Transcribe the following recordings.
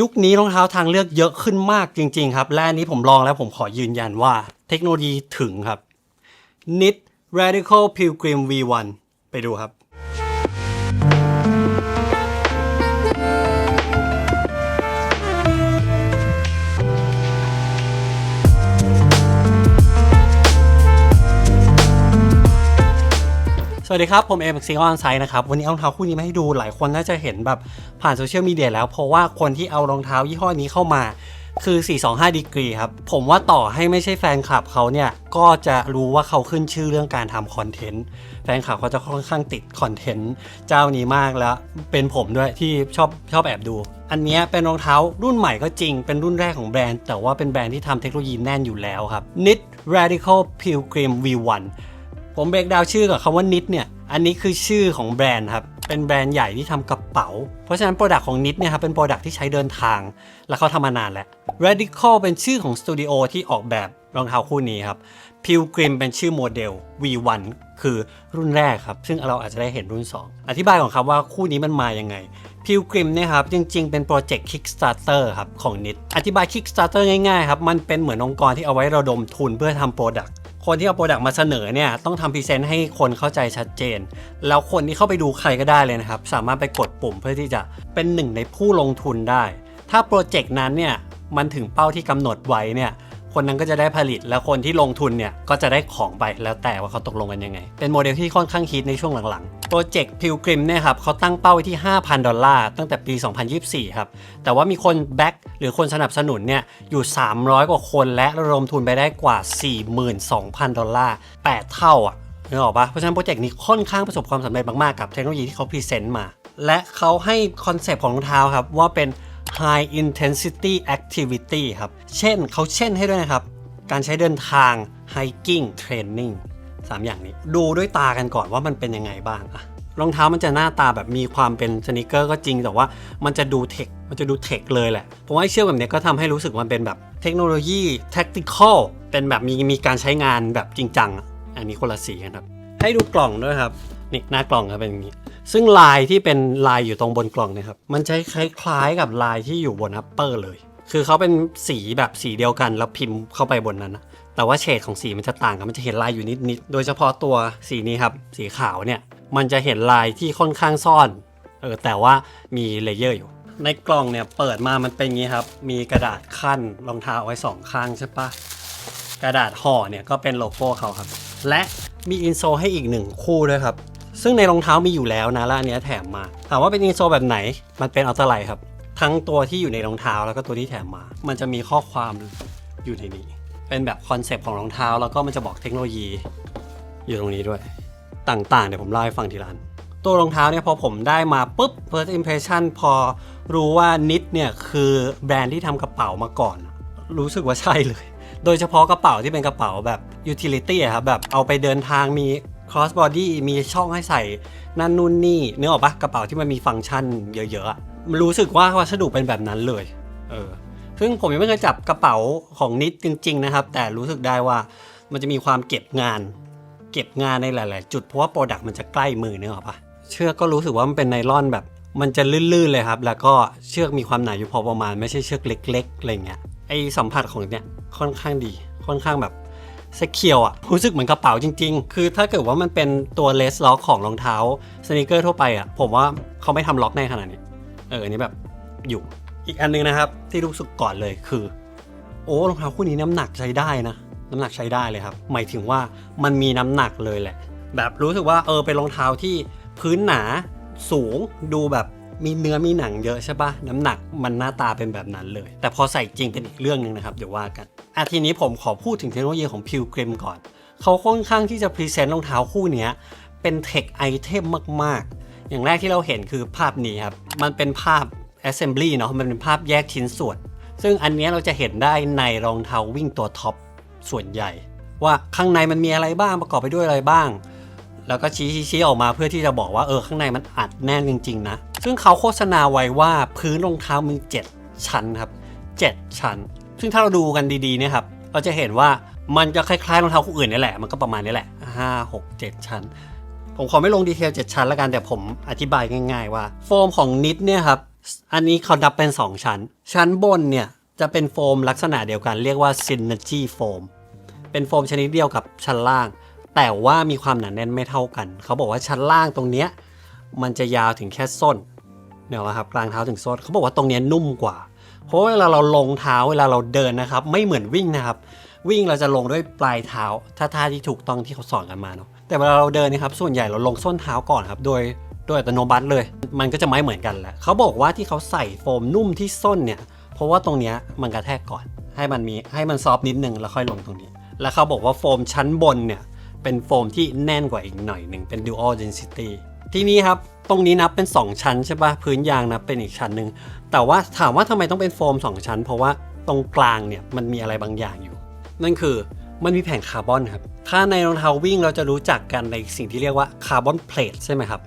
ยุคนี้รองเท้าทางเลือกเยอะขึ้นมากจริง ๆ ครับ และนี้ผมลองแล้วผมขอยืนยันว่าเทคโนโลยีถึงครับ NIT Radical Pilgrim V1 ไปดูครับ สวัสดีครับ ผมเอมซีออนไซด์นะครับ วันนี้เอารองเท้าคู่นี้มาให้ดูหลายคนน่าจะเห็นแบบผ่านโซเชียลมีเดียแล้ว เพราะว่าคนที่เอารองเท้ายี่ห้อนี้เข้ามาคือ 425 ดีกรีครับ ผมว่าต่อให้ไม่ใช่แฟนคลับเขาเนี่ย ก็จะรู้ว่าเขาขึ้นชื่อเรื่องการทำคอนเทนต์ แฟนคลับเขาจะค่อนข้างติดคอนเทนต์เจ้านี้มากแล้ว เป็นผมด้วยที่ชอบชอบแอบดู อันนี้เป็นรองเท้ารุ่นใหม่ก็จริง เป็นรุ่นแรกของแบรนด์ แต่ว่าเป็นแบรนด์ที่ทำเทคโนโลยีแน่นอยู่แล้วครับ NIT Radical Pilgrim V1 ผมเบรกดาวชื่อกับคำว่านิดเนี่ย อันนี้คือชื่อของแบรนด์ครับ เป็นแบรนด์ใหญ่ที่ทำกระเป๋า เพราะฉะนั้นโปรดักต์ของนิดเนี่ยครับเป็นโปรดักต์ที่ใช้เดินทาง และเขาทำมานานแล้ว Radical เป็นชื่อของสตูดิโอที่ออกแบบรองเท้าคู่นี้ครับ Pilgrim เป็นชื่อโมเดล V1 คือรุ่นแรกครับ ซึ่งเราอาจจะได้เห็นรุ่น 2 อธิบายของครับว่าคู่นี้มันมายังไง Pilgrim เนี่ยครับ จริง ๆ เป็นโปรเจกต์ Kickstarter ครับของนิด อธิบาย Kickstarter ง่ายๆครับ มันเป็นเหมือนองค์กรที่เอาไว้ระดมทุนเพื่อทำโปรดักต์ คนที่เอาโปรดักต์มาเสนอเนี่ยต้องทำพรีเซนต์ให้คนเข้าใจชัดเจน แล้วคนที่เข้าไปดูใครก็ได้เลยนะครับ สามารถไปกดปุ่มเพื่อที่จะเป็นหนึ่งในผู้ลงทุนได้ ถ้าโปรเจกต์นั้นเนี่ยมันถึงเป้าที่กำหนดไว้เนี่ย คนนั้นก็จะได้ผลิต แล้วคนที่ลงทุนเนี่ยก็จะได้ของไปแล้วแต่ว่าเขาตกลงกันยังไง เป็นโมเดลที่ค่อนข้างฮิตในช่วงหลังๆโปรเจกต์พิวกริมเนี่ยครับเขาตั้งเป้าไว้ที่ 5,000 ดอลลาร์ตั้งแต่ปี 2024 ครับ แต่ว่ามีคนแบ็กหรือคนสนับสนุนเนี่ยอยู่ 300 กว่าคนและระดมทุนไปได้กว่า 42,000 ดอลลาร์ 8 เท่าอะนึกออกปะเพราะฉะนั้นโปรเจกต์นี้ค่อนข้างประสบความสำเร็จมากๆกับเทคโนโลยีที่เขาพรีเซนต์มา และเขาให้คอนเซปต์ของรองเท้าครับว่าเป็น high intensity activity ครับ เช่นเขาเช่นให้ด้วยนะครับ การใช้เดินทาง hiking training สามอย่างนี้ ดูด้วยตากันก่อนว่ามันเป็นยังไงบ้างอะรองเท้ามันจะหน้าตาแบบมีความเป็นสนิเกอร์ก็จริง แต่ว่ามันจะดูเทค มันจะดูเทคเลยแหละ ผมว่าเชื่อแบบนี้ก็ทำให้รู้สึกมันเป็นแบบเทคโนโลยี tactical เป็นแบบมีมีการใช้งานแบบจริงจัง อันนี้คนละสีกันครับ ให้ดูกล่องด้วยครับ นี่หน้ากล่องครับเป็นอย่างนี้ ซึ่งลายที่เป็นลายอยู่ตรงบนกล่องเนะครับ มันจะคล้ายๆกับลายที่อยู่บนอัปเปอร์เลย คือเขาเป็นสีแบบสีเดียวกันแล้วพิมพ์เข้าไปบนนั้นนะแต่ว่าเฉดของสีมันจะต่างกันมันจะเห็นลายอยู่นิดๆ โดยเฉพาะตัวสีนี้ครับ สีขาวเนี่ย มันจะเห็นลายที่ค่อนข้างซ่อน เออ แต่ว่ามีเลเยอร์อยู่ ในกล่องเนี่ยเปิดมามันเป็นงี้ครับ มีกระดาษขั้นรองเท้าเอาไว้สองข้างใช่ปะกระดาษห่อเนี่ยก็เป็นโลโก้เขาครับ และมีอินโซให้อีกหนึ่งคู่ด้วยครับ ซึ่งในรองเท้ามีอยู่แล้วนะแล้วอันเนี้ยแถมมา ถามว่าเป็นอินโซแบบไหน มันเป็นอัลตราไลท์ครับ ทั้งตัวที่อยู่ในรองเท้าแล้วก็ตัวที่แถมมา มันจะมีข้อความอยู่ในนี้ เป็นแบบคอนเซปต์ของรองเท้า แล้วก็มันจะบอกเทคโนโลยี อยู่ตรงนี้ด้วย ต่างๆเดี๋ยวผมเล่าให้ฟังทีละอันตัวรองเท้าเนี่ยพอผมได้มาปุ๊บ first impression พอรู้ว่านิดเนี่ยคือแบรนด์ที่ทำกระเป๋ามาก่อน รู้สึกว่าใช่เลย โดยเฉพาะกระเป๋าที่เป็นกระเป๋าแบบ utility อะครับแบบเอาไปเดินทางมี cross body มีช่องให้ใส่นั่นนู่นนี่เนึกออกปะกระเป๋าที่มันมีฟังก์ชันเยอะๆอะรู้สึกว่าวัสดุเป็นแบบนั้นเลย เออ ซึ่งผมยังไม่เคยจับกระเป๋าของนิดจริง ๆ นะครับ แต่รู้สึกได้ว่ามันจะมีความเก็บงาน เก็บงานในหลาย ๆ จุดเพราะว่าโปรดักต์มันจะใกล้มือเนึกออกปะเชือกก็รู้สึกว่ามันเป็นไนล่อนแบบมันจะลื่นๆเลยครับ แล้วก็เชือกมีความหนาอยู่พอประมาณ ไม่ใช่เชือกเล็กๆอะไรเงี้ย ไอสัมผัสของเนี่ยค่อนข้างดี ค่อนข้างแบบ เซเคียวอะรู้สึกเหมือนกระเป๋าจริง ๆ คือถ้าเกิดว่ามันเป็นตัวเลสล็อกของรองเท้าสน e เกอร์ทั่วไปอะผมว่าเขาไม่ทำล็อกแน่ขนาดนี้ เอออันนี้แบบอยู่ อีกอันนึงนะครับ ที่รู้สึกก่อนเลยคือ โอ้รองเท้าคู่นี้น้ำหนักใช้ได้นะน้ำหนักใช้ได้เลยครับ หมายถึงว่ามันมีน้ำหนักเลยแหละ แบบรู้สึกว่าเออเป็นรองเท้าที่พื้นหนาสูงดูแบบมีเนื้อมีหนังเยอะใช่ปะน้ำหนักมันหน้าตาเป็นแบบนั้นเลย แต่พอใส่จริงเป็นอีกเรื่องหนึ่งนะครับ เดี๋ยวว่ากัน อะทีนี้ผมขอพูดถึงเทคโนโลยีของพิวเกรมก่อน เขาค่อนข้างที่จะพรีเซนต์รองเท้าคู่นี้เป็นเทคไอเทมมากๆ อย่างแรกที่เราเห็นคือภาพนี้ครับ มันเป็นภาพ assembly เนาะมันเป็นภาพแยกชิ้นส่วน ซึ่งอันนี้เราจะเห็นได้ในรองเท้าวิ่งตัวท็อปส่วนใหญ่ ว่าข้างในมันมีอะไรบ้างประกอบไปด้วยอะไรบ้าง แล้วก็ชี้ชี้ชี้ออกมาเพื่อที่จะบอกว่าเออข้างในมันอัดแน่นจริงๆนะซึ่งเขาโฆษณาไว้ว่าพื้นรองเท้ามี 7 ชั้นครับ 7 ชั้น ซึ่งถ้าเราดูกันดีๆเนี่ยครับเราจะเห็นว่ามันจะคล้ายๆรองเท้าคู่อื่นนี่แหละมันก็ประมาณนี้แหละ 5 6 7 ชั้น ผมขอไม่ลงดีเทล7 ชั้นแล้วกันแต่ผมอธิบายง่ายๆ ว่า โฟมของนิดเนี่ยครับอันนี้เขานับเป็น 2 ชั้น ชั้นบนเนี่ยจะเป็นโฟมลักษณะเดียวกันเรียกว่า Synergy Foam เป็นโฟมชนิดเดียวกับชั้นล่าง แต่ว่ามีความหนาแน่นไม่เท่ากัน เขาบอกว่าชั้นล่างตรงเนี้ยมันจะยาวถึงแค่ส้นเนี่ยนะครับกลางเท้าถึงส้นเขาบอกว่าตรงเนี้ยนุ่มกว่า เพราะเวลาเราลงเท้าเวลาเราเดินนะครับ ไม่เหมือนวิ่งนะครับ วิ่งเราจะลงด้วยปลายเท้าถ้าท่าที่ถูกต้องที่เขาสอนกันมาเนาะแต่เวลาเราเดินนะครับ ส่วนใหญ่เราลงส้นเท้าก่อนครับ โดยโดยอัตโนมัติเลย มันก็จะไม่เหมือนกันแหละเขาบอกว่าที่เขาใส่โฟมนุ่มที่ส้นเนี่ย เพราะว่าตรงเนี้ยมันกระแทกก่อน ให้มันมีให้มันซอฟต์นิดนึงแล้วค่อยลงตรงนี้ แล้วเขาบอกว่าโฟมชั้นบนเนี่ยเป็นโฟมที่แน่นกว่าอีกหน่อยหนึ่งเป็น dual density ทีนี้ครับ ตรงนี้นับเป็น 2 ชั้นใช่ปะพื้นยางนับเป็นอีกชั้นหนึ่งแต่ว่าถามว่าทำไมต้องเป็นโฟม 2 ชั้น เพราะว่าตรงกลางเนี่ยมันมีอะไรบางอย่างอยู่ นั่นคือมันมีแผ่นคาร์บอนครับ ถ้าในรองเท้าวิ่งเราจะรู้จักกันในสิ่งที่เรียกว่าคาร์บอนเพลทใช่ไหมครับ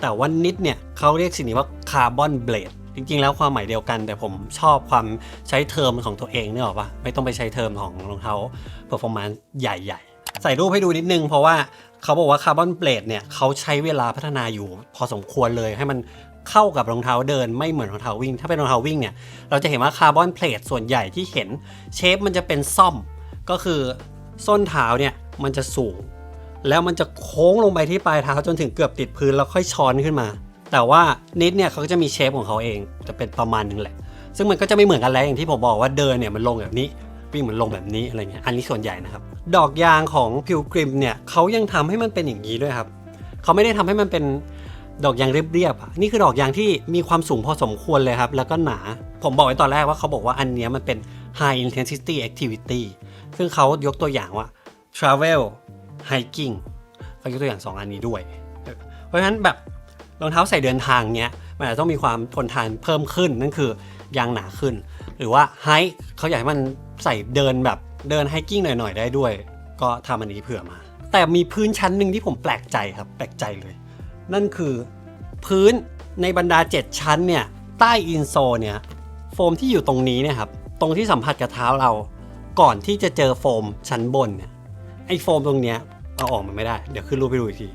แต่ว่านิดเนี่ยเขาเรียกสิ่งนี้ว่าคาร์บอนเบลดจริงๆ แล้วความหมายเดียวกัน แต่ผมชอบความใช้เทอมของตัวเองเนี่ยหรอปะไม่ต้องไปใช้เทอมของรองเท้าเ e อร์ฟอร์แมนซ์ใหญ่ ๆ ใส่รูปให้ดูนิดนึง เพราะว่าเขาบอกว่าคาร์บอนเบลดเนี่ยเขาใช้เวลาพัฒนาอยู่ พอสมควรเลยให้มันเข้ากับรองเท้าเดินไม่เหมือนรองเท้าวิ่ง ถ้าเป็นรองเท้าวิ่งเนี่ยเราจะเห็นว่าคาร์บอนเพลทส่วนใหญ่ที่เห็นเชฟมันจะเป็นซ่อม ก็คือส้นเท้าเนี่ยมันจะสูง แล้วมันจะโค้งลงไปที่ปลายเท้าจนถึงเกือบติดพื้นแล้วค่อยช้อนขึ้นมา แต่ว่านิดเนี่ยเขาก็จะมีเชฟของเขาเองจะเป็นประมาณนึงแหละ ซึ่งมันก็จะไม่เหมือนกันแล้วอย่างที่ผมบอกว่าเดินเนี่ยมันลงแบบนี้ วิ่งเหมือนลงแบบนี้อะไรเงี้ยอันนี้ส่วนใหญ่นะครับดอกยางของพิวกริมเนี่ยเขายังทำให้มันเป็นอย่างนี้ด้วยครับเขาไม่ได้ทำให้มันเป็นดอกยางเรียบๆอะนี่คือดอกยางที่มีความสูงพอสมควรเลยครับ แล้วก็หนา ผมบอกไว้ตอนแรกว่าเขาบอกว่าอันนี้มันเป็น high intensity activity ซึ่งเขายกตัวอย่างว่า travel hiking เขายกตัวอย่าง 2 อันนี้ด้วย เพราะฉะนั้นแบบรองเท้าใส่เดินทางเนี้ย มันอาจจะต้องมีความทนทานเพิ่มขึ้น นั่นคือยางหนาขึ้น หรือว่าไฮเขาอยากให้มัน ใส่เดินแบบเดินไฮกิ้งหน่อยๆ ได้ด้วย ก็ทำอันนี้เผื่อมา แต่มีพื้นชั้นหนึ่งที่ผมแปลกใจครับ แปลกใจเลย นั่นคือพื้นในบรรดา 7 ชั้นเนี่ยใต้อินโซเนี่ยโฟมที่อยู่ตรงนี้เนี่ยครับตรงที่สัมผัสกับเท้าเราก่อนที่จะเจอโฟมชั้นบนเนี่ยไอโฟมตรงเนี้ยเอาออกมาไม่ได้ เดี๋ยวขึ้นรูปไปดูอีกที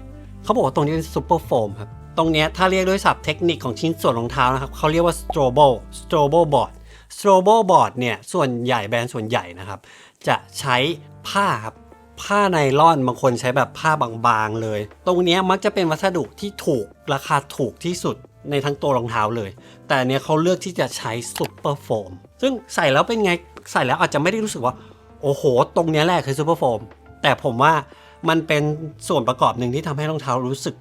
เขาบอกว่าตรงนี้เป็นซูเปอร์โฟมครับตรงเนี้ยถ้าเรียกด้วยศัพท์เทคนิคของชิ้นส่วนรองเท้านะครับเขาเรียกว่าสโตรโบสโตรโบบอร์ด strobo strobo a r d เนี่ยส่วนใหญ่แบรนด์ส่วนใหญ่นะครับ จะใช้ผ้าครับผ้าไนล่อนบางคนใช้แบบผ้าบางๆเลย ตรงนี้มักจะเป็นวัสดุที่ถูกราคาถูกที่สุดในทั้งตัวรองเท้าเลย แต่เนี้ยเขาเลือกที่จะใช้ซูเปอร์โฟมซึ่งใส่แล้วเป็นไงใส่แล้วอาจจะไม่ได้รู้สึกว่า โอ้โห ตรงนี้แหละคือซูเปอร์โฟมแต่ผมว่ามันเป็นส่วนประกอบหนึ่งที่ทำให้รองเท้ารู้สึก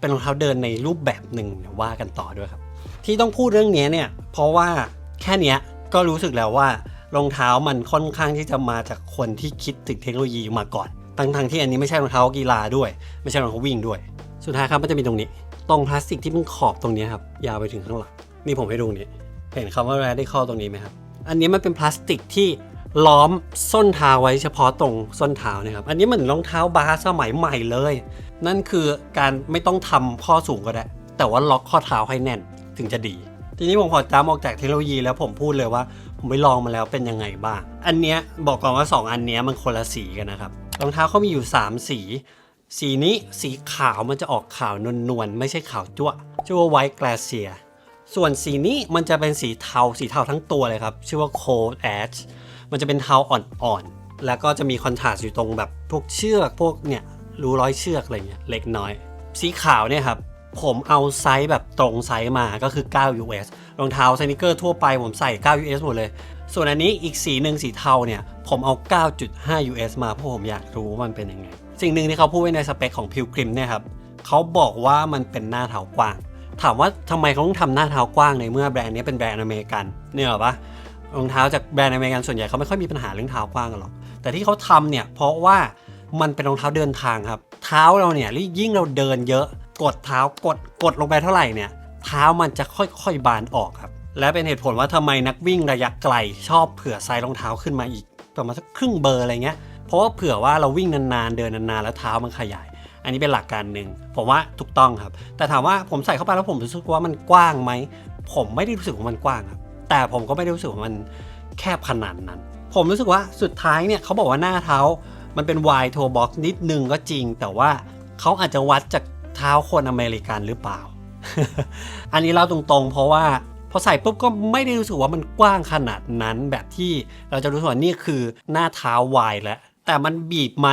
เป็นรองเท้าเดินในรูปแบบหนึ่งว่ากันต่อด้วยครับ ที่ต้องพูดเรื่องนี้เนี่ยเพราะว่า แค่เนี้ยก็รู้สึกแล้วว่ารองเท้ามันค่อนข้างที่จะมาจากคนที่คิดถึงเทคโนโลยีมาก่อนทั้งๆที่อันนี้ไม่ใช่รองเท้ากีฬาด้วย ไม่ใช่รองเท้าวิ่งด้วย สุดท้ายครับมันจะมีตรงนี้ ตรงพลาสติกที่มันขอบตรงนี้ครับยาวไปถึงข้างหลังนี่ผมให้ดูนี้เห็นคำว่า radical ตรงนี้ไหมครับ อันนี้มันเป็นพลาสติกที่ล้อมส้นเท้าไว้เฉพาะตรงส้นเท้านะครับ อันนี้เหมือนรองเท้าบาสสมัยใหม่เลย นั่นคือการไม่ต้องทำข้อสูงก็ได้ แต่ว่าล็อกข้อเท้าให้แน่นถึงจะดี ทีนี้ผมขอจ้ำออกจากเทคโนโลยีแล้วผมพูดเลยว่า ผมไปลองมาแล้วเป็นยังไงบ้าง อันเนี้ยบอกก่อนว่า 2 อันเนี้ยมันคนละสีกันนะครับรองเท้าเขามีอยู่ 3 สี สีนี้สีขาวมันจะออกขาวนวลๆไม่ใช่ขาวจั่วชื่อว่าไวท์แกลเซียส่วนสีนี้มันจะเป็นสีเทาสีเทาทั้งตัวเลยครับ ชื่อว่า cold ash มันจะเป็นเทาอ่อนๆ แล้วก็จะมีคอนทราสต์อยู่ตรงแบบพวกเชือกพวกเนี่ยรูร้อยเชือกอะไรเงี้ยเล็กน้อย สีขาวเนี่ยครับ ผมเอาไซส์แบบตรงไซส์มาก็คือ 9 US รองเท้าสนิเกอร์ทั่วไปผมใส่ 9 US หมดเลย ส่วนอันนี้อีกสีหนึ่งสีเทาเนี่ย ผมเอา 9.5 US มาเพราะผมอยากรู้ว่ามันเป็นยังไง สิ่งหนึ่งที่เขาพูดไว้ในสเปคของพิวกริมเนี่ยครับเขาบอกว่ามันเป็นหน้าเท้ากว้าง ถามว่าทำไมเขาต้องทำหน้าเท้ากว้างในเมื่อแบรนด์นี้เป็นแบรนด์อเมริกันเนี่ยหรอปะรองเท้าจากแบรนด์อเมริกันส่วนใหญ่เขาไม่ค่อยมีปัญหาเรื่องเท้ากว้างกันหรอกแต่ที่เขาทำเนี่ยเพราะว่ามันเป็นรองเท้าเดินทางครับ เท้าเราเนี่ยยิ่งเราเดินเยอะ กดเท้ากดกดลงไปเท่าไหร่เนี่ยเท้ามันจะค่อยๆบานออกครับ และเป็นเหตุผลว่าทำไมนักวิ่งระยะไกลชอบเผื่อไซส์รองเท้าขึ้นมาอีกประมาณสักครึ่งเบอร์อะไรเงี้ยเพราะว่าเผื่อว่าเราวิ่งนานๆเดินนานๆแล้วเท้ามันขยาย อันนี้เป็นหลักการหนึ่งผมว่าถูกต้องครับ แต่ถามว่าผมใส่เข้าไปแล้วผมรู้สึกว่ามันกว้างไหมผมไม่ได้รู้สึกว่ามันกว้างครับแต่ผมก็ไม่ได้รู้สึกว่ามันแคบขนาดนั้น ผมรู้สึกว่าสุดท้ายเนี่ยเขาบอกว่าหน้าเท้ามันเป็น Y toe box นิดนึงก็จริง แต่ว่าเขาอาจจะวัดจาก เท้าคนอเมริกันหรือเปล่า อันนี้เล่าตรงๆ เพราะว่าพอใส่ปุ๊บก็ไม่ได้รู้สึกว่ามันกว้างขนาดนั้นแบบที่เราจะรู้สึกว่านี่คือหน้าเท้าวายแล้ว แต่มันบีบไหม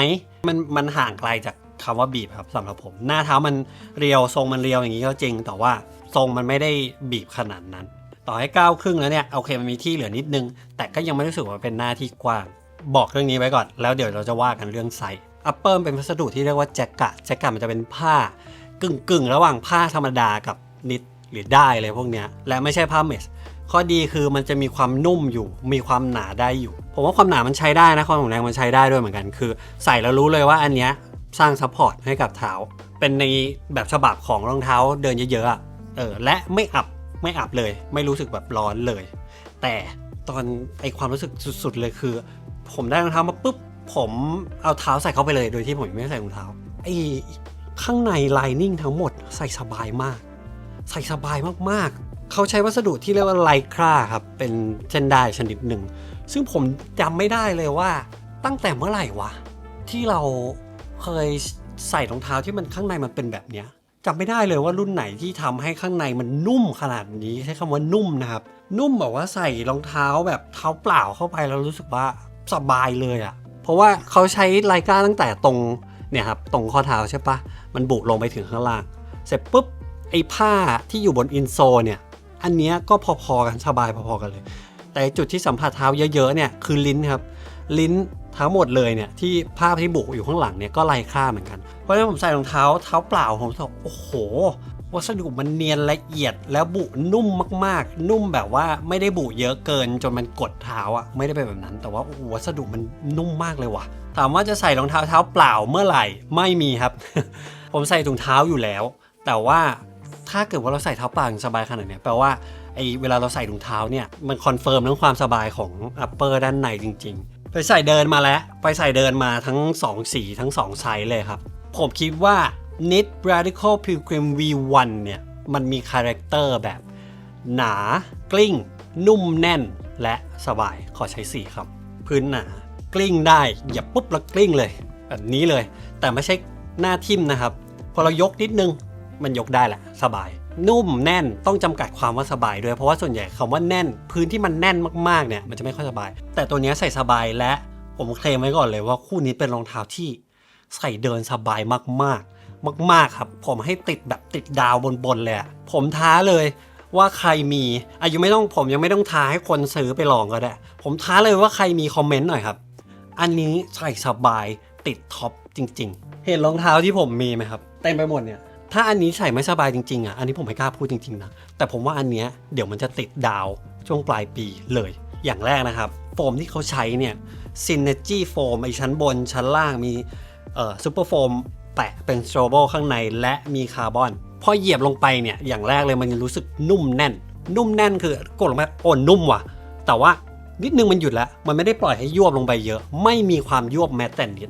มันมันห่างไกลจากคำว่าบีบครับสำหรับผม หน้าเท้ามันเรียวทรงมันเรียวอย่างนี้ก็จริง แต่ว่าทรงมันไม่ได้บีบขนาดนั้น ต่อให้ก้าวครึ่งแล้วเนี่ยโอเคมันมีที่เหลือนิดนึง แต่ก็ยังไม่รู้สึกว่าเป็นหน้าที่กว้าง บอกเรื่องนี้ไว้ก่อน แล้วเดี๋ยวเราจะว่ากันเรื่องไซส์ อัปเปิลเป็นวัสดุที่เรียกว่าแจกะแจกะมันจะเป็นผ้ากึ่งกึ่งระหว่างผ้าธรรมดากับนิดหรือได้เลยพวกเนี้ยและไม่ใช่ผ้าเมสข้อดีคือมันจะมีความนุ่มอยู่มีความหนาได้อยู่ ผมว่าความหนามันใช้ได้นะความแข็งแรงมันใช้ได้ด้วยเหมือนกัน คือ ใส่แล้วรู้เลยว่าอันเนี้ยสร้างซัพพอร์ตให้กับเท้า เป็นในแบบฉบับของรองเท้าเดินเยอะๆเออและไม่อับไม่อับเลย ไม่รู้สึกแบบร้อนเลย แต่ตอนไอความรู้สึกสุดๆเลยคือ ผมได้รองเท้ามาปุ๊บ ผมเอาเท้าใส่เข้าไปเลยโดยที่ผมไม่ใส่รองเท้าไอ้ข้างในไลนิ่งทั้งหมดใส่สบายมาก ใส่สบายมากๆ เขาใช้วัสดุที่เรียกว่าไลคราครับ เป็นเส้นได้ชนิดหนึ่ง ซึ่งผมจำไม่ได้เลยว่าตั้งแต่เมื่อไหร่วะ ที่เราเคยใส่รองเท้าที่มันข้างในมันเป็นแบบเนี้ยจำไม่ได้เลยว่ารุ่นไหนที่ทำให้ข้างในมันนุ่มขนาดนี้ใช้คำว่านุ่มนะครับ นุ่มแบบว่าใส่รองเท้าแบบเท้าเปล่าเข้าไปแล้วรู้สึกว่าสบายเลยอะ่ะ เพราะว่าเขาใช้ไลกราตั้งแต่ตรงเนี่ยครับตรงข้อเท้าใช่ปะมันบุลงไปถึงข้างล่าง เสร็จปุ๊บไอ้ผ้าที่อยู่บนอินโซเนี่ย อันเนี้ยก็พอๆกันสบายพอๆกันเลย แต่จุดที่สัมผัสเท้าเยอะๆเนี่ยคือลิ้นครับ ลิ้นทั้งหมดเลยเนี่ยที่ภาพที่บุกอยู่ข้างหลังเนี่ยก็ไร้ค่าเหมือนกัน เพราะฉะนั้นผมใส่รองเท้าเท้าเปล่าผมรู้สึกโอ้โห วัสดุมันเนียนละเอียดแล้วบุนุ่มมากๆ นุ่มแบบว่าไม่ได้บุเยอะเกินจนมันกดเท้าอะไม่ได้เป็นแบบนั้น แต่ว่าวัสดุมันนุ่มมากเลยว่ะ ถามว่าจะใส่รองเท้าเท้าเปล่าเมื่อไหร่ ไม่มีครับ ผมใส่ถุงเท้าอยู่แล้ว แต่ว่าถ้าเกิดว่าเราใส่เท้าเปล่าสบายขนาดนี้แปลว่าไอเวลาเราใส่ถุงเท้าเนี่ยมันคอนเฟิร์มเรื่องความสบายของอัปเปอร์ด้านในจริง ๆ ไปใส่เดินมาแล้ว ไปใส่เดินมาทั้ง 2 สีทั้ง 2 ไซส์เลยครับ ผมคิดว่า Knit Radical Pilgrim V1 เนี่ย มันมีคาแรคเตอร์แบบ หนา กลิ้ง นุ่มแน่นและสบายขอใช้สีครับ พื้นหนา กลิ้งได้หยียบปุ๊บแล้วกลิ้งเลย แบบนี้เลย แต่ไม่ใช่หน้าทิ่มนะครับ พอเรายกนิดนึงมันยกได้แหละ สบาย นุ่มแน่นต้องจำกัดความว่าสบายด้วยเพราะว่าส่วนใหญ่คำว่าแน่น พื้นที่มันแน่นมากๆเนี่ยมันจะไม่ค่อยสบาย แต่ตัวนี้ใส่สบายและผมเคลมไว้ก่อนเลยว่าคู่นี้เป็นรองเท้าที่ใส่เดินสบายมากๆ มากๆครับ ผมให้ติดแบบติดดาวบนๆเลยผมท้าเลยว่าใครมีอายุไม่ต้องผมยังไม่ต้องท้าให้คนซื้อไปลองก็ได้ ผมท้าเลยว่าใครมีคอมเมนต์หน่อยครับ อันนี้ใส่สบายติดท็อปจริง ๆ เห็นรองเท้าที่ผมมีไหมครับเต็มไปหมดเนี่ยถ้าอันนี้ใส่ไม่สบายจริงๆอะอันนี้ผมไม่กล้าพูดจริงๆนะแต่ผมว่าอันเนี้ยเดี๋ยวมันจะติดดาวช่วงปลายปีเลย อย่างแรกนะครับ โฟมที่เขาใช้เนี่ย Synergy โฟมไอชั้นบนชั้นล่างมีเอ่อซูเปอร์โฟม แปะเป็นสโตรโบข้างในและมีคาร์บอน พอเหยียบลงไปเนี่ยอย่างแรกเลยมันรู้สึกนุ่มแน่น นุ่มแน่นคือกดลงไปโอ้นุ่มว่ะ แต่ว่านิดนึงมันหยุดแล้ว มันไม่ได้ปล่อยให้ยวบลงไปเยอะ ไม่มีความยวบแม้แต่นิด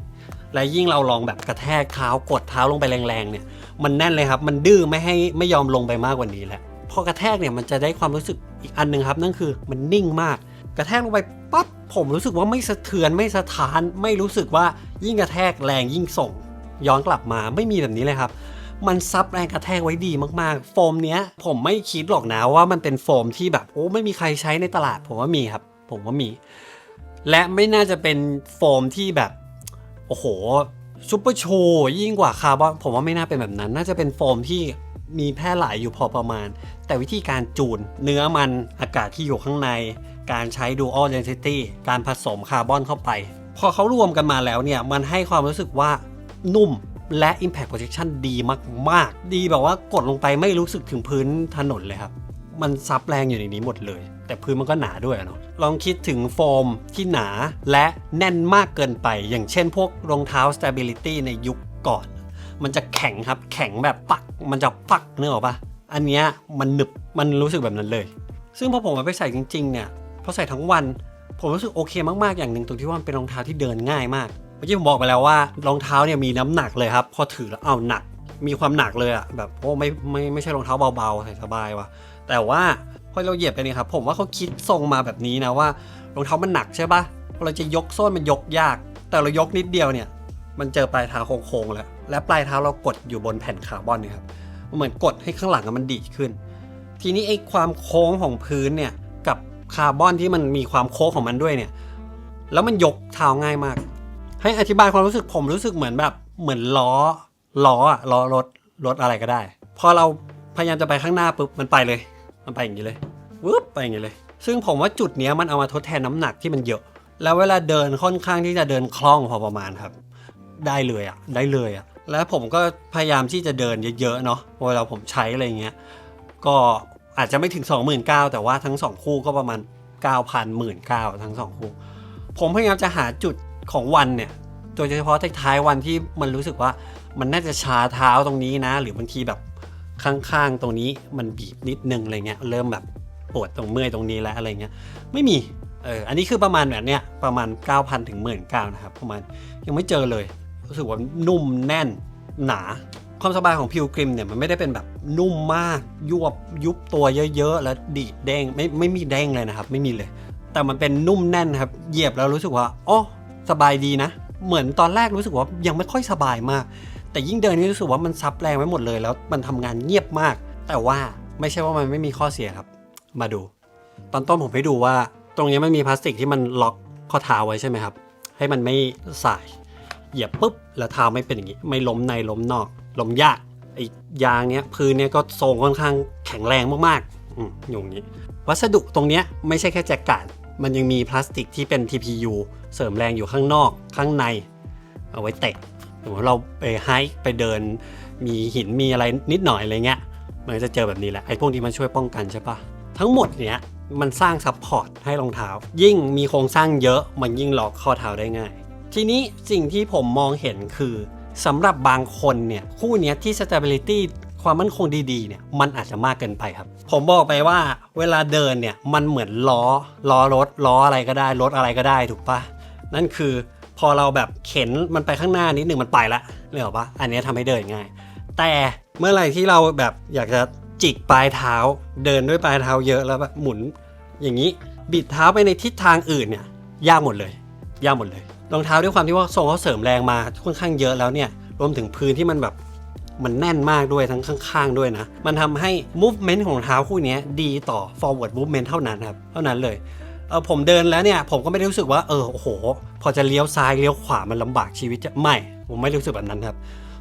และยิ่งเราลองแบบกระแทกเท้ากดเท้าลงไปแรงๆเนี่ย มันแน่นเลยครับ มันดื้อไม่ให้ไม่ยอมลงไปมากกว่านี้แหละ พอกระแทกเนี่ยมันจะได้ความรู้สึกอีกอันหนึ่งครับ นั่นคือมันนิ่งมาก กระแทกลงไปปั๊บผมรู้สึกว่าไม่สะเทือนไม่สะท้าน ไม่รู้สึกว่ายิ่งกระแทกแรงยิ่งส่ง ย้อนกลับมาไม่มีแบบนี้เลยครับ มันซับแรงกระแทกไว้ดีมากๆ โฟมเนี้ยผมไม่คิดหรอกนะว่ามันเป็นโฟมที่แบบโอ้ไม่มีใครใช้ในตลาดผมว่ามีครับ ผมว่ามี และไม่น่าจะเป็นโฟมที่แบบโอ้โหซูเปอร์โชว์ยิ่งกว่าคาร์บอนผมว่าไม่น่าเป็นแบบนั้น น่าจะเป็นโฟมที่มีแพร่หลายอยู่พอประมาณ แต่วิธีการจูน เนื้อมันอากาศที่อยู่ข้างใน การใช้ dual density การผสมคาร์บอนเข้าไป พอเขารวมกันมาแล้วเนี่ย มันให้ความรู้สึกว่า นุ่มและ impact protection ดีมาก ๆ ดีแบบว่ากดลงไปไม่รู้สึกถึงพื้นถนนเลยครับ มันซับแรงอยู่ในนี้หมดเลย แต่พื้นมันก็หนาด้วยเนาะลองคิดถึงโฟมที่หนาและแน่นมากเกินไป อย่างเช่นพวกรองเท้า stability ในยุคก่อน มันจะแข็งครับ แข็งแบบปัก มันจะปักเนื้ออกปะอันเนี้ยมันหนึบ มันรู้สึกแบบนั้นเลย ซึ่งพอผมเอาไปใส่จริง ๆ เนี่ยพอใส่ทั้งวัน ผมรู้สึกโอเคมาก ๆ อย่างหนึ่งตรงที่ว่ามันเป็นรองเท้าที่เดินง่ายมาก เมื่อกี้ผมบอกไปแล้วว่ารองเท้าเนี่ยมีน้ำหนักเลยครับ พอถือแล้วเอาหนัก มีความหนักเลยอะแบบโอ้ไม่ไม่ไม่ใช่รองเท้าเบาๆใส่สบายว่ะ แต่ว่าพอเราเหยียบไปเนี่ยครับผมว่าเขาคิดทรงมาแบบนี้นะว่ารองเท้ามันหนักใช่ปะพอเราจะยกส้นมันยกยาก แต่เรายกนิดเดียวเนี่ย มันเจอปลายเท้าโค้งๆแล้ว และปลายเท้าเรากดอยู่บนแผ่นคาร์บอนเนี่ยครับมันเหมือนกดให้ข้างหลังมันดีดขึ้น ทีนี้ไอ้ความโค้งของพื้นเนี่ยกับคาร์บอนที่มันมีความโค้งของมันด้วยเนี่ย แล้วมันยกเท้าง่ายมาก ให้อธิบายความรู้สึกผมรู้สึกเหมือนแบบเหมือนล้อล้ออะล้อรถรถอะไรก็ได้ พอเราพยายามจะไปข้างหน้าปุ๊บมันไปเลย มันไปอย่างนี้เลยวึบไปอย่างนี้เลย ซึ่งผมว่าจุดเนี้ยมันเอามาทดแทนน้ำหนักที่มันเยอะ แล้วเวลาเดินค่อนข้างที่จะเดินคล่องพอประมาณครับ ได้เลยอะได้เลยอะแล้วผมก็พยายามที่จะเดินเยอะๆเนาะเวลาผมใช้อะไรเงี้ยก็อาจจะไม่ถึง 29,000แต่ว่าทั้ง 2 คู่ก็ประมาณ 9,000 19,000ทั้ง 2 คู่ ผมพยายามจะหาจุด ของวันเนี่ยโดยเฉพาะท้ายวันที่มันรู้สึกว่ามันน่าจะชาเท้าตรงนี้นะ หรือบางทีแบบข้างๆ ตรงนี้มันบีบนิดนึงอะไรเงี้ยเริ่มแบบปวดตรงเมื่อยตรงนี้แล้วอะไรเงี้ยไม่มีเอออันนี้คือประมาณแบบเนี้ยประมาณ 9,000 ถึง 19,000นะครับประมาณยังไม่เจอเลย รู้สึกว่านุ่มแน่นหนาความสบายของพิวกริมเนี่ยมันไม่ได้เป็นแบบนุ่มมากยวบยุบตัวเยอะๆ แล้วดีดเด้งไม่ไม่มีเด้งเลยนะครับ ไม่มีเลย แต่มันเป็นนุ่มแน่นครับ เหยียบแล้วรู้สึกว่าอ๋อ สบายดีนะ เหมือนตอนแรกรู้สึกว่ายังไม่ค่อยสบายมาก แต่ยิ่งเดินนี่รู้สึกว่ามันซับแรงไว้หมดเลย แล้วมันทำงานเงียบมาก แต่ว่าไม่ใช่ว่ามันไม่มีข้อเสียครับ มาดู ตอนต้นผมให้ดูว่า ตรงนี้มันมีพลาสติกที่มันล็อกข้อเท้าไว้ใช่ไหมครับ ให้มันไม่สาย เหยียบปุ๊บแล้วเท้าไม่เป็นอย่างนี้ ไม่ล้มในล้มนอกล้มยากไอ้ยางเนี้ยพื้นเนี้ยก็ทรงค่อนข้างแข็งแรงมากๆอืมอยู่อย่างนี้ วัสดุตรงเนี้ยไม่ใช่แค่แจกการ มันยังมีพลาสติกที่เป็น TPU เสริมแรงอยู่ข้างนอกข้างใน เอาไว้เตะสมมติเราไปไฮค์ไปเดิน มีหินมีอะไรนิดหน่อยอะไรเงี้ย มันจะเจอแบบนี้แหละไอ้พวกนี้มันช่วยป้องกันใช่ปะทั้งหมดเนี้ยมันสร้างซัพพอร์ตให้รองเท้า ยิ่งมีโครงสร้างเยอะมันยิ่งล็อกข้อเท้าได้ง่าย ทีนี้สิ่งที่ผมมองเห็นคือสำหรับบางคนเนี่ย คู่เนี้ยที่ stability ความมั่นคงดีๆเนี่ยมันอาจจะมากเกินไปครับ ผมบอกไปว่าเวลาเดินเนี่ยมันเหมือนล้อล้อรถล้ออะไรก็ได้รถอะไรก็ได้ถูกปะนั่นคือพอเราแบบเข็นมันไปข้างหน้านิดหนึ่งมันไปละเลยหรอปะอันนี้ยทำให้เดินง่าย แต่เมื่อไหร่ที่เราแบบอยากจะจิกปลายเท้า เดินด้วยปลายเท้าเยอะแล้วแบบหมุนอย่างนี้บิดเท้าไปในทิศทางอื่นเนี่ยยากหมดเลย ยากหมดเลยรองเท้าด้วยความที่ว่าทรงเขาเสริมแรงมาค่อนข้างเยอะแล้วเนี่ยรวมถึงพื้นที่มันแบบ มันแน่นมากด้วยทั้งข้างๆด้วยนะ มันทำให้ movement ของเท้าคู่นี้ดีต่อ forward movement เท่านั้นครับ เท่านั้นเลยเออผมเดินแล้วเนี่ย ผมก็ไม่ได้รู้สึกว่าเออโอ้โห พอจะเลี้ยวซ้ายเลี้ยวขวามันลำบากชีวิตจะไม่ ผมไม่รู้สึกแบบนั้นครับ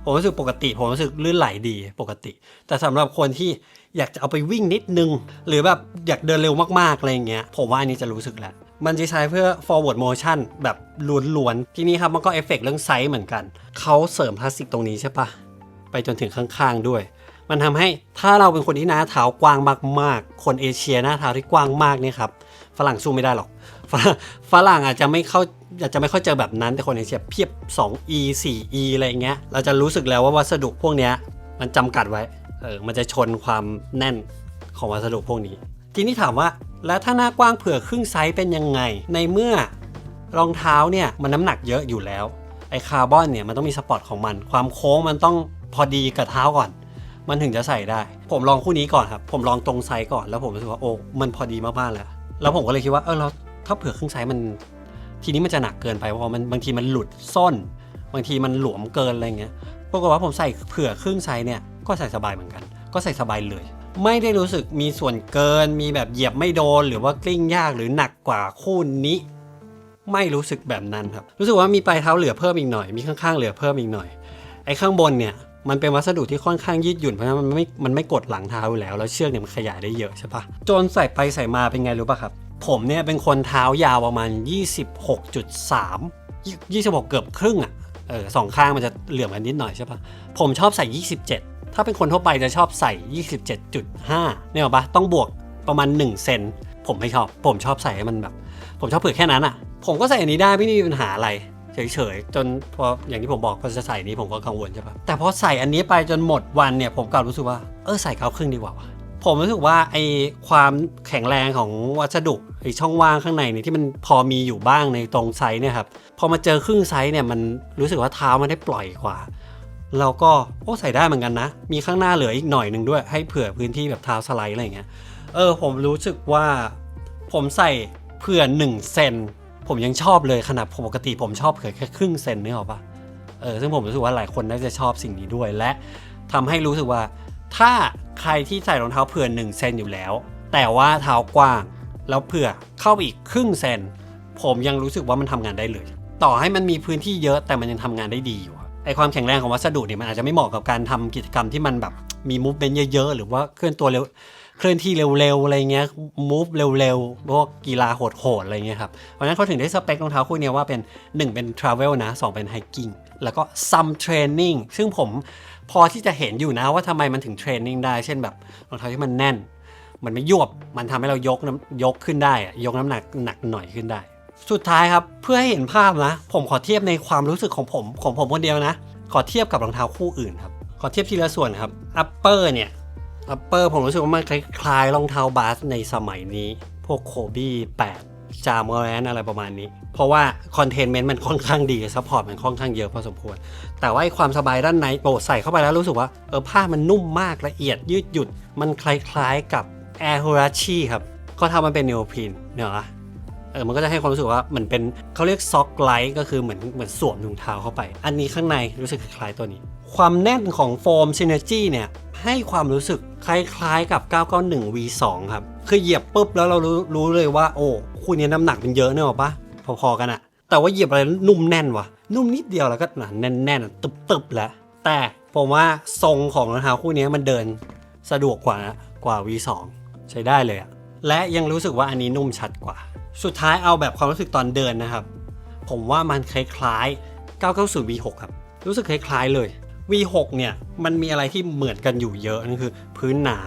ผมรู้สึกปกติ ผมรู้สึกลื่นไหลดีปกติ แต่สำหรับคนที่อยากจะเอาไปวิ่งนิดนึง หรือแบบอยากเดินเร็วมากๆอะไรเงี้ยผมว่าอันนี้จะรู้สึกแหละมันจะใช้เพื่อ forward motion แบบล้วนๆ ทีนี้ครับมันก็เอฟเฟกต์เรื่องไซส์เหมือนกัน เขาเสริมพลาสติกตรงนี้ใช่ปะ ไปจนถึงข้างๆด้วย มันทำให้ถ้าเราเป็นคนที่หน้าเท้ากว้างมากๆ คนเอเชียหน้าเท้าที่กว้างมากเนี่ยครับฝรั่งสู้ไม่ได้หรอกฝรั่งอาจจะไม่เข้าอาจจะไม่เข้าเจอแบบนั้นแต่คนเอเชียเพียบ 2e 4e อะไรอย่างเงี้ยเราจะรู้สึกแล้วว่าวัสดุพวกเนี้ยมันจำกัดไว้เออมันจะชนความแน่นของวัสดุพวกนี้ ทีนี้ถามว่าแล้วถ้าหน้ากว้างเผื่อครึ่งไซส์เป็นยังไง ในเมื่อรองเท้าเนี่ยมันน้ำหนักเยอะอยู่แล้วไอคาร์บอนเนี่ยมันต้องมีสปอร์ตของมัน ความโค้งมันต้อง พอดีกับเท้าก่อน มันถึงจะใส่ได้ ผมลองคู่นี้ก่อนครับ ผมลองตรงไซส์ก่อนแล้วผมรู้สึกว่าโอ้มันพอดีมากๆแล้วแล้วผมก็เลยคิดว่าเออเราถ้าเผื่อครึ่งไซส์มัน ทีนี้มันจะหนักเกินไปเพราะมันบางทีมันหลุดซ่อนบางทีมันหลวมเกินอะไรเงี้ยปรากฏว่าผมใส่เผื่อครึ่งไซส์เนี่ยก็ใส่สบายเหมือนกัน ก็ใส่สบายเลย ไม่ได้รู้สึกมีส่วนเกิน มีแบบเหยียบไม่โดน หรือว่ากลิ้งยากหรือหนักกว่าคู่นี้ ไม่รู้สึกแบบนั้นครับ รู้สึกว่ามีปลายเท้าเหลือเพิ่มอีกหน่อย มีข้างๆเหลือเพิ่มอีกหน่อย ไอ้ข้างบนเนี่ย มันเป็นวัสดุที่ค่อนข้างยืดหยุ่นเพราะฉะนั้นมันไม่มันไม่กดหลังเท้าอยู่แล้ว แล้วเชือกเนี่ยมันขยายได้เยอะใช่ปะจนใส่ไปใส่มาเป็นไงรู้ป่ะครับ ผมเนี่ยเป็นคนเท้ายาวประมาณ 26.3 26 เกือบครึ่งอะ่ะเออสองข้างมันจะเหลื่อมกันนิดหน่อยใช่ปะผมชอบใส่ 27 ถ้าเป็นคนทั่วไปจะชอบใส่ 27.5เนี่ยหรอปะต้องบวกประมาณ 1 เซนผมไม่ชอบ ผมชอบใส่ให้มันแบบ ผมชอบเผื่อแค่นั้นอะ่ะ ผมก็ใส่อันนี้ได้ไม่มีปัญหาอะไร เฉยๆ จนพออย่างที่ผมบอกพอจะใส่นี้ผมก็กังวลใช่ปะแต่พอใส่อันนี้ไปจนหมดวันเนี่ยผมกลับรู้สึกว่าเออใส่เขาครึ่งดีกว่า ผมรู้สึกว่าไอความแข็งแรงของวัสดุไอช่องว่างข้างในเนี่ยที่มันพอมีอยู่บ้างในตรงไซส์เนี่ยครับพอมาเจอครึ่งไซส์เนี่ยมันรู้สึกว่าเท้ามันได้ปล่อยกว่าเราก็โอ้ใส่ได้เหมือนกันนะ มีข้างหน้าเหลืออีกหน่อยหนึ่งด้วย ให้เผื่อพื้นที่แบบเท้าสไลด์อะไรเงี้ย เออผมรู้สึกว่า ผมใส่เผื่อ1เซน ผมยังชอบเลยขนาดปกติผมชอบเผื่อแค่ครึ่งเซนนี่หรอกปะเออซึ่งผมรู้สึกว่าหลายคนน่าจะชอบสิ่งนี้ด้วยและทำให้รู้สึกว่า ถ้าใครที่ใส่รองเท้าเผื่อ1เซนอยู่แล้ว แต่ว่าเท้ากว้างแล้วเผื่อเข้าไปอีกครึ่งเซนผมยังรู้สึกว่ามันทำงานได้เลย ต่อให้มันมีพื้นที่เยอะแต่มันยังทำงานได้ดีอยู่ไอความแข็งแรงของวัสดุเนี่ยมันอาจจะไม่เหมาะกับการทำกิจกรรมที่มันแบบมีมูฟเมนต์เยอะๆ หรือว่าเคลื่อนตัวเร็ว เคลื่อนที่เร็วๆอะไรเงี้ยมูฟเร็วๆพวกกีฬาโหดๆอะไรเงี้ยครับเพราะนั้นเขาถึงได้สเปครองเท้าคู่นี้ว่าเป็น 1 เป็นทราเวลนะ 2 เป็น hiking แล้วก็ some training ซึ่งผมพอที่จะเห็นอยู่นะว่าทำไมมันถึงเทรนนิ่งได้เช่นแบบรองเท้าที่มันแน่น มันไม่ยวบมันทำให้เรายกน้ำยกขึ้นได้อะยกน้ำหนักหนักหน่อยขึ้นได้ สุดท้ายครับเพื่อให้เห็นภาพนะ ผมขอเทียบในความรู้สึกของผมของผมคนเดียวนะ ขอเทียบกับรองเท้าคู่อื่นครับขอเทียบทีละส่วนครับ upper เนี่ย upper ผมรู้สึกว่ามันคล้ายๆรองเท้าบาสในสมัยนี้ พวกโคบี้8จามอแรนอะไรประมาณนี้ เพราะว่าคอนเทนเมนต์มันค่อนข้างดีซัพพอร์ตมันค่อนข้างเยอะพอสมควร แต่ว่าความสบายด้านในโปใส่เข้าไปแล้วรู้สึกว่าเออผ้ามันนุ่มมากละเอียดยืดหยุ่นมันคล้ายๆกับ Air h o r a c h i ครับ ก็ทำมันเป็นเนโอพรีนเนอะ เออมันก็จะให้ความรู้สึกว่าเหมือนเป็นเขาเรียกซ็อกไลท์ก็คือเหมือนเหมือนสวมถุงเท้าเข้าไป อันนี้ข้างในรู้สึกคล้ายตัวนี้ ความแน่นของโฟม Synergy เนี่ยให้ความรู้สึกคล้ายๆกับ 991 V2 ครับ คือเหยียบปุ๊บแล้วเรารู้รู้เลยว่า โอ้คู่นี้น้ำหนักมันเยอะเนอะปะพอๆกันอะแต่ว่าเหยียบอะไรนุ่มแน่นวะนุ่มนิดเดียวแล้วก็หนาแน่นๆตึบๆแล้วแต่ผมว่าทรงของรองเท้าคู่นี้มันเดินสะดวกกว่ากว่า V2 ใช้ได้เลยอะและยังรู้สึกว่าอันนี้นุ่มชัดกว่า สุดท้ายเอาแบบความรู้สึกตอนเดินนะครับ ผมว่ามันคล้ายๆ 990 V6 ครับ รู้สึกคล้ายๆเลย V6 เนี่ยมันมีอะไรที่เหมือนกันอยู่เยอะนั่นคือ พื้นหนา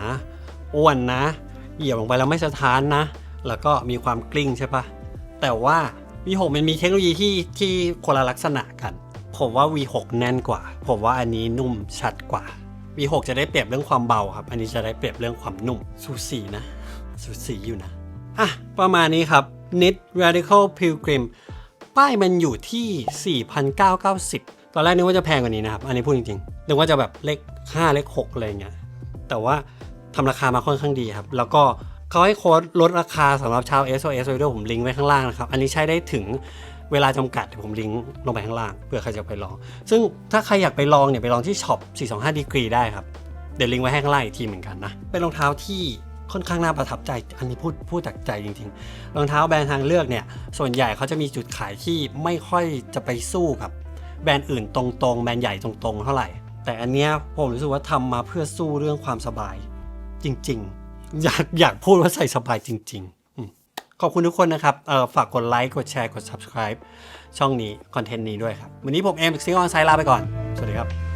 อ้วนนะ เหยียบลงไปแล้วไม่สะท้านนะ แล้วก็มีความกลิ้งใช่ปะแต่ว่า V6 มันมีเทคโนโลยีที่ที่คนละลักษณะกัน ผมว่า V6 แน่นกว่า ผมว่าอันนี้นุ่มชัดกว่า V6 จะได้เปรียบเรื่องความเบาครับ อันนี้จะได้เปรียบเรื่องความนุ่มสูสีนะสูสีอยู่นะ อะ ประมาณนี้ครับ NIT Radical Pilgrim ป้ายมันอยู่ที่ 4,990 ตอนแรกนึกว่าจะแพงกว่านี้นะครับ อันนี้พูดจริงๆนึกว่าจะแบบเลข 5 เลข 6 อะไรเงี้ย แต่ว่าทำราคามาค่อนข้างดีครับ แล้วก็เขาให้โค้ดลดราคาสำหรับชาว SOS ไว้ด้วยผมลิงก์ไว้ข้างล่างนะครับ อันนี้ใช้ได้ถึงเวลาจำกัดผมลิงก์ลงไปข้างล่างเผื่อใครจะไปลอง ซึ่งถ้าใครอยากไปลองเนี่ยไปลองที่ช็อป425 degree ได้ครับ เดี๋ยวลิงก์ไว้ให้ข้างล่างอีกทีเหมือนกันนะ เป็นรองเท้าที่ ค่อนข้างน่าประทับใจ อันนี้พูดพูดจากใจจริง ๆ รองเท้าแบรนด์ทางเลือกเนี่ย ส่วนใหญ่เขาจะมีจุดขายที่ไม่ค่อยจะไปสู้กับแบรนด์อื่นตรงๆ แบรนด์ใหญ่ตรงๆ เท่าไหร่ แต่อันเนี้ยผมรู้สึกว่าทำมาเพื่อสู้เรื่องความสบาย จริง ๆ อยากอยากพูดว่าใส่สบายจริง ๆ ขอบคุณทุกคนนะครับเออฝากกดไลค์ กดแชร์ กด subscribe ช่องนี้ คอนเทนต์นี้ด้วยครับ วันนี้ผมเอมซิงออนไซลาไปก่อน สวัสดีครับ